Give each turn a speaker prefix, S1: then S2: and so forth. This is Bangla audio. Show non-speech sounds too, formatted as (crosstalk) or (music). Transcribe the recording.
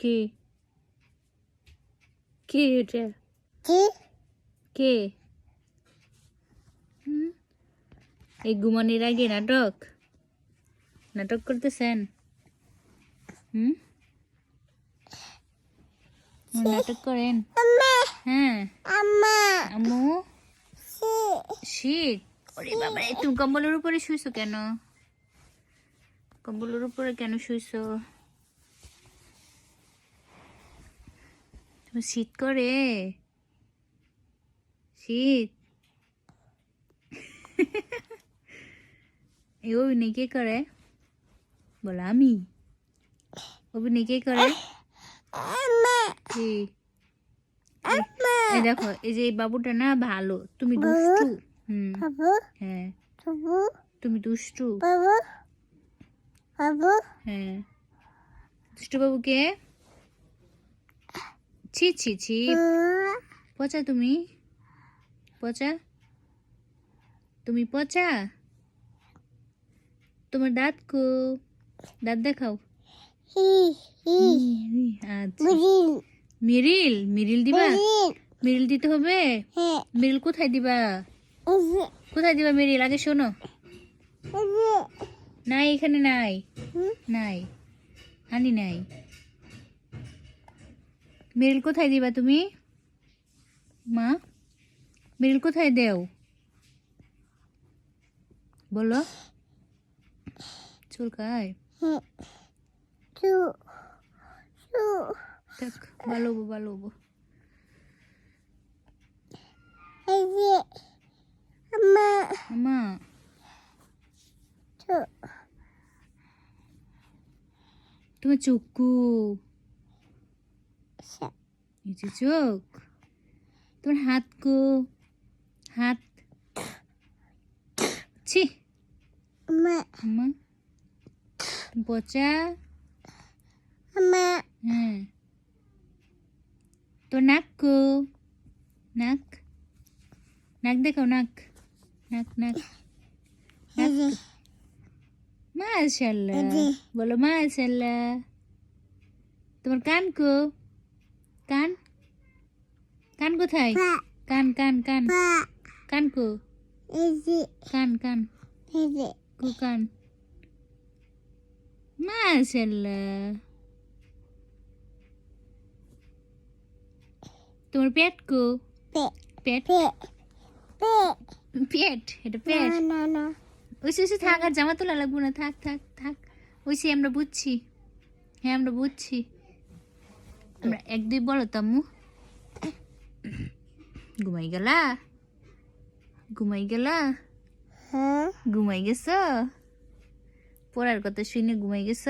S1: কে? কে এটা?
S2: কি?
S1: কে? এই ঘুমানির আগে নাটক? নাটক করতেছেন? হুম? নাটক করেন? হ্যাঁ।
S2: আম্মা।
S1: শীত ওরে বাবা তুমি কম্বলের উপরে শুইছো কেন? কম্বলের উপরে কেন শুইছো? তোমার শীত করে? শীত? (laughs) এই অভিনয় কে করে? বলো আমি। অভিনয় কে করে? এই দেখো এই যে বাবুটা না ভালো তুমি দুষ্টু। হুম। হ্যাঁ। তুমি দুষ্টু। হ্যাঁ। দুষ্টু বাবু কে? ছি ছি ছি। পচা তুমি? পচা? তুমি পচা? তোমার দাঁত কো? দাঁত দেখাও। আচ্ছা। মিরিল। মিরিল দিবা? মিরিল। দিতে হবে?
S2: হ্যাঁ।
S1: মিরিল কোথায় দিবা? কোথায় দিবা মিরিল? আগে শোনো। নাই এখানে নাই। নাই। হানি নাই। মেরিল কোথায় দিবা তুমি? মা মেরিল কোথায় দেও? বলো। চুলকায় দেখ ভালো ভালো মা তোমার চুক্কু
S2: সা
S1: এই যে চোখ তোমার হাত কো হাত। ছি।
S2: আম্মা
S1: পচা।
S2: আম্মা
S1: হ্যাঁ। তোর নাক কো নাক। নাক দেখাও নাক। নাক নাক।
S2: যে।
S1: মাশাল্লাহ। বলো মাশাল্লাহ তোমার কান কো কান? কান কোথায়? কান কান কান। কান কো? কান কান। কো কান? মাশাল্লাহ তোমার পেট কো? পেট? পেট? এটা পেট?
S2: না না
S1: ওই সে থাক আর জামা তোলা লাগবো না। থাক থাক থাক। ওই সে আমরা বুঝছি। হ্যাঁ আমরা বুঝছি। আমরা এক দুই বলো তাম্মু ঘুমাই গেলা? ঘুমাই গেলা?
S2: হ্যাঁ।
S1: ঘুমাই গেছ? পড়ার কথা শুনে ঘুমাই গেছ?